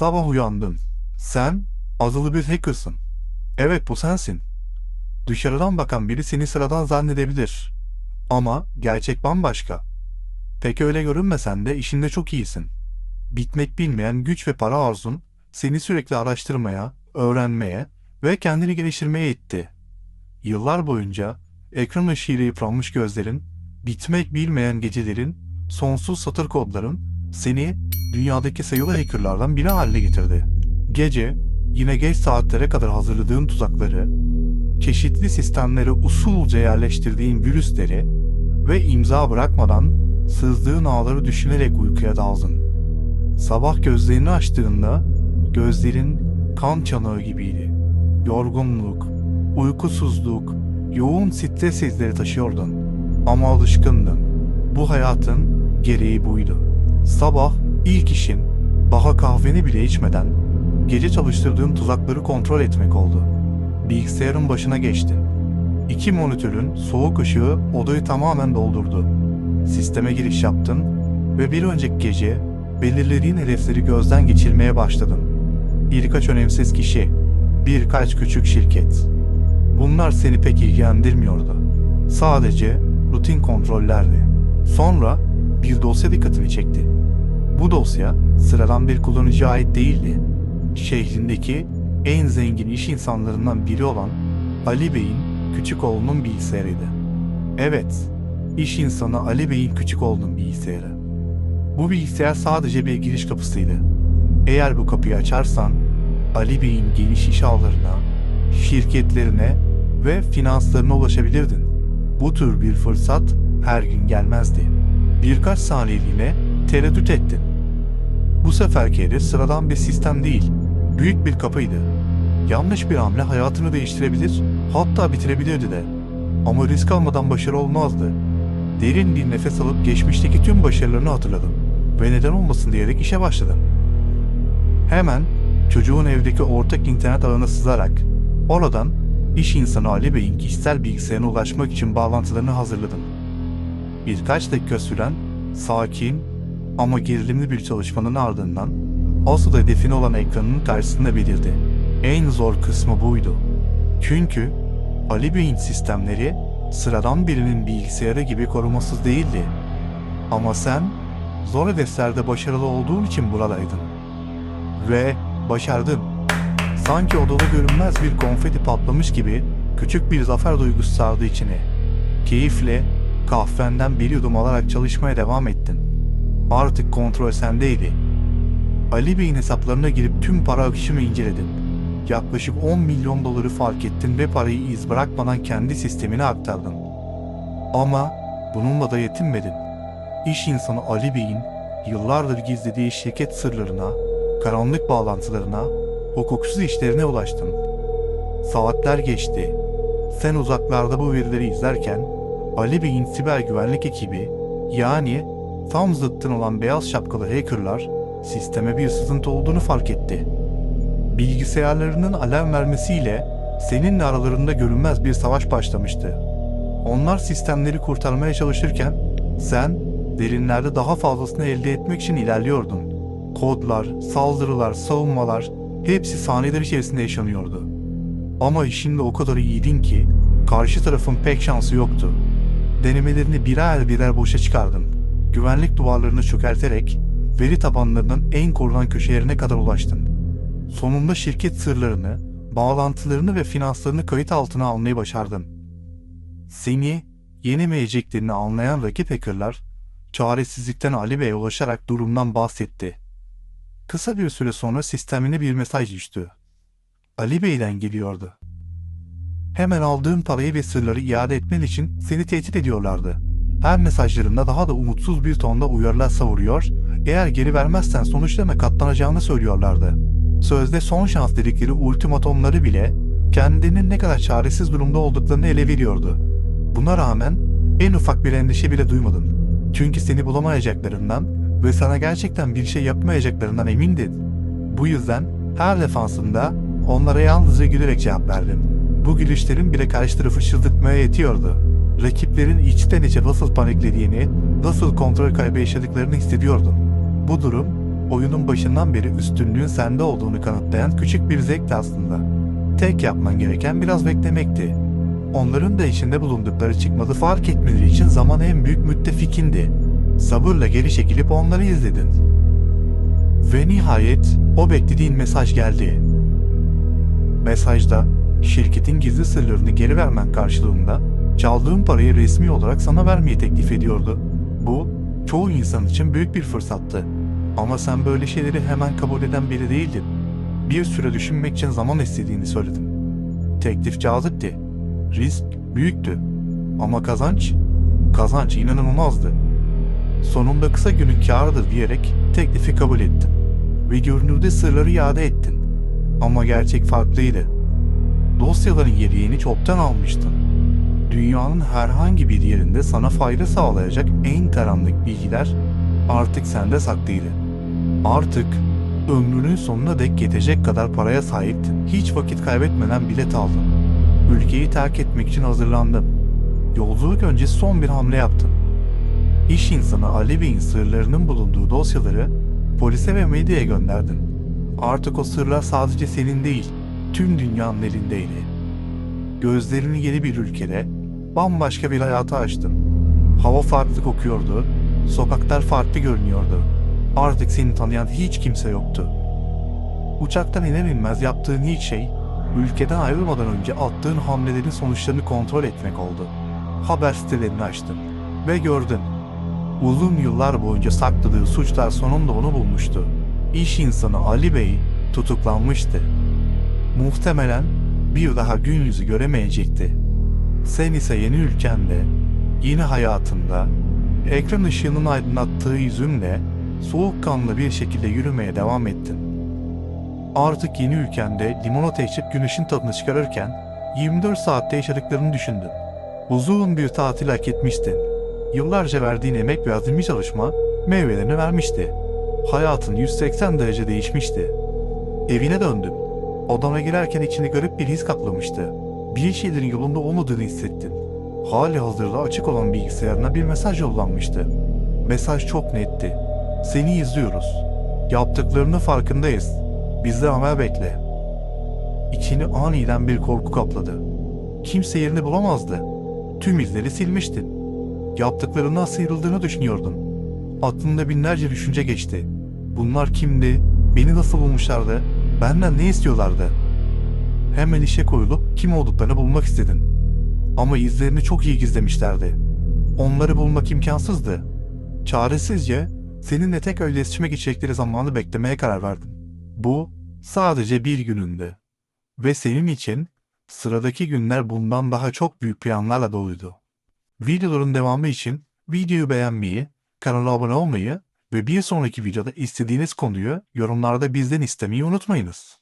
Sabah uyandın. Sen azılı bir hackersın. Evet bu sensin. Dışarıdan bakan biri seni sıradan zannedebilir. Ama gerçek bambaşka. Pek öyle görünmesen de işinde çok iyisin. Bitmek bilmeyen güç ve para arzun seni sürekli araştırmaya, öğrenmeye ve kendini geliştirmeye itti. Yıllar boyunca ekran ışığıyla yıpranmış gözlerin, bitmek bilmeyen gecelerin, sonsuz satır kodların seni dünyadaki sayılı hackerlardan biri haline getirdi. Gece, yine geç saatlere kadar hazırladığın tuzakları, çeşitli sistemlere usulca yerleştirdiğin virüsleri ve imza bırakmadan sızdığın ağları düşünerek uykuya daldın. Sabah gözlerini açtığında gözlerin kan çanağı gibiydi. Yorgunluk, uykusuzluk, yoğun stres izleri taşıyordun. Ama alışkındın. Bu hayatın gereği buydu. Sabah ilk işin daha kahveni bile içmeden gece çalıştırdığın tuzakları kontrol etmek oldu. Bilgisayarın başına geçtin. İki monitörün soğuk ışığı odayı tamamen doldurdu. Sisteme giriş yaptın ve bir önceki gece belirlediğin hedefleri gözden geçirmeye başladın. Birkaç önemsiz kişi, birkaç küçük şirket. Bunlar seni pek ilgilendirmiyordu. Sadece rutin kontrollerdi. Sonra bir dosya dikkatini çekti. Bu dosya sıradan bir kullanıcıya ait değildi. Şehrindeki en zengin iş insanlarından biri olan Ali Bey'in küçük oğlunun bilgisayarıydı. Evet, iş insanı Ali Bey'in küçük oğlunun bilgisayarı. Bu bilgisayar sadece bir giriş kapısıydı. Eğer bu kapıyı açarsan Ali Bey'in geniş iş ağlarına, şirketlerine ve finanslarına ulaşabilirdin. Bu tür bir fırsat her gün gelmezdi. Birkaç saniyeliğine tereddüt ettin. Bu seferki hedef sıradan bir sistem değil, büyük bir kapıydı. Yanlış bir hamle hayatını değiştirebilir, hatta bitirebilirdi de. Ama risk almadan başarı olmazdı. Derin bir nefes alıp geçmişteki tüm başarılarını hatırladım ve neden olmasın diyerek işe başladım. Hemen çocuğun evdeki ortak internet ağına sızarak oradan iş insanı Ali Bey'in kişisel bilgisayarına ulaşmak için bağlantılarını hazırladım. Birkaç dakika süren sakin ama gerilimli bir çalışmanın ardından asıl hedefine olan ekranının karşısında belirdi. En zor kısmı buydu. Çünkü Ali sistemleri sıradan birinin bilgisayarı gibi korumasız değildi. Ama sen zor hedeflerde başarılı olduğun için buradaydın. Ve başardın. Sanki odada görünmez bir konfeti patlamış gibi küçük bir zafer duygusu sardı içini. Keyifle kahvenden bir yudum alarak çalışmaya devam ettin. Artık kontrol sendeydi. Ali Bey'in hesaplarına girip tüm para akışını inceledin. Yaklaşık 10 milyon doları fark ettin ve parayı iz bırakmadan kendi sistemine aktardın. Ama bununla da yetinmedin. İş insanı Ali Bey'in yıllardır gizlediği şirket sırlarına, karanlık bağlantılarına, hukuksuz işlerine ulaştın. Saatler geçti. Sen uzaklarda bu verileri izlerken Ali Bey'in siber güvenlik ekibi yani tam zıttın olan beyaz şapkalı hackerlar sisteme bir sızıntı olduğunu fark etti. Bilgisayarlarının alarm vermesiyle seninle aralarında görünmez bir savaş başlamıştı. Onlar sistemleri kurtarmaya çalışırken sen derinlerde daha fazlasını elde etmek için ilerliyordun. Kodlar, saldırılar, savunmalar hepsi saniyeler içerisinde yaşanıyordu. Ama işinde o kadar iyiydin ki karşı tarafın pek şansı yoktu. Denemelerini birer birer boşa çıkardın. Güvenlik duvarlarını çökerterek veri tabanlarının en korunan köşelerine kadar ulaştın. Sonunda şirket sırlarını, bağlantılarını ve finanslarını kayıt altına almayı başardın. Seni yenemeyeceklerini anlayan rakip hackerlar, çaresizlikten Ali Bey'e ulaşarak durumdan bahsetti. Kısa bir süre sonra sistemine bir mesaj düştü. Ali Bey'den geliyordu. Hemen aldığın parayı ve sırları iade etmen için seni tehdit ediyorlardı. Her mesajlarında daha da umutsuz bir tonda uyarılar savuruyor, eğer geri vermezsen sonuçlarına katlanacağını söylüyorlardı. Sözde son şans dedikleri ultimatomları bile kendinin ne kadar çaresiz durumda olduklarını ele veriyordu. Buna rağmen en ufak bir endişe bile duymadın. Çünkü seni bulamayacaklarından ve sana gerçekten bir şey yapmayacaklarından emindin. Bu yüzden her defansında onlara yalnızca gülerek cevap verdin. Bu gülüşlerin bile karşı tarafı çıldırtmaya yetiyordu. Rakiplerin içten içe nasıl paniklediğini, nasıl kontrol kaybı yaşadıklarını hissediyordun. Bu durum oyunun başından beri üstünlüğün sende olduğunu kanıtlayan küçük bir zevkti aslında. Tek yapman gereken biraz beklemekti. Onların da içinde bulundukları çıkmazı fark etmeleri için zaman en büyük müttefikindi. Sabırla geri çekilip onları izledin. Ve nihayet o beklediğin mesaj geldi. Mesajda şirketin gizli sırlarını geri vermen karşılığında çaldığın parayı resmi olarak sana vermeyi teklif ediyordu. Bu çoğu insan için büyük bir fırsattı. Ama sen böyle şeyleri hemen kabul eden biri değildin. Bir süre düşünmek için zaman istediğini söyledin. Teklif cazipti. Risk büyüktü. Ama kazanç, kazanç inanılmazdı. Sonunda kısa günün kârıdır diyerek teklifi kabul ettin. Ve görünürde sırları iade ettin. Ama gerçek farklıydı. Dosyaların yerini çoktan almıştın. Dünyanın herhangi bir yerinde sana fayda sağlayacak en karanlık bilgiler artık sende saklıydı. Artık ömrünün sonuna dek yetecek kadar paraya sahiptin. Hiç vakit kaybetmeden bilet aldın. Ülkeyi terk etmek için hazırlandın. Yolculuk öncesi son bir hamle yaptın. İş insanı Ali Bey'in sırlarının bulunduğu dosyaları polise ve medyaya gönderdin. Artık o sırlar sadece senin değil, tüm dünyanın elindeydi. Gözlerini yeni bir ülkede, bambaşka bir hayata açtın. Hava farklı kokuyordu, sokaklar farklı görünüyordu. Artık seni tanıyan hiç kimse yoktu. Uçaktan iner inmez yaptığın ilk şey, ülkeden ayrılmadan önce attığın hamlelerin sonuçlarını kontrol etmek oldu. Haber sitelerini açtın ve gördün. Uzun yıllar boyunca sakladığı suçlar sonunda onu bulmuştu. İş insanı Ali Bey tutuklanmıştı. Muhtemelen bir daha gün yüzü göremeyecekti. Sen ise yeni ülkende, yeni hayatında, ekran ışığının aydınlattığı yüzünle soğukkanlı bir şekilde yürümeye devam ettin. Artık yeni ülkende limonata içip güneşin tadını çıkarırken 24 saatte yaşadıklarını düşündün. Uzun bir tatil hak etmiştin. Yıllarca verdiğin emek ve azimli çalışma meyvelerini vermişti. Hayatın 180 derece değişmişti. Evine döndün. Odana girerken içini garip bir his kaplamıştı. Bir şeylerin yolunda olmadığını hissettin. Hali hazırda açık olan bilgisayarına bir mesaj yollanmıştı. Mesaj çok netti. Seni izliyoruz. Yaptıklarını farkındayız. Bizden haber bekle. İçini aniden bir korku kapladı. Kimse yerini bulamazdı. Tüm izleri silmiştin. Yaptıklarından sıyrıldığını düşünüyordun. Aklında binlerce düşünce geçti. Bunlar kimdi? Beni nasıl bulmuşlardı? Benden ne istiyorlardı? Hemen işe koyulup kim olduklarını bulmak istedin. Ama izlerini çok iyi gizlemişlerdi. Onları bulmak imkansızdı. Çaresizce seninle tek öyle iletişime geçecekleri zamanı beklemeye karar verdin. Bu sadece bir günündü. Ve senin için sıradaki günler bundan daha çok büyük planlarla doluydu. Videoların devamı için videoyu beğenmeyi, kanala abone olmayı ve bir sonraki videoda istediğiniz konuyu yorumlarda bizden istemeyi unutmayınız.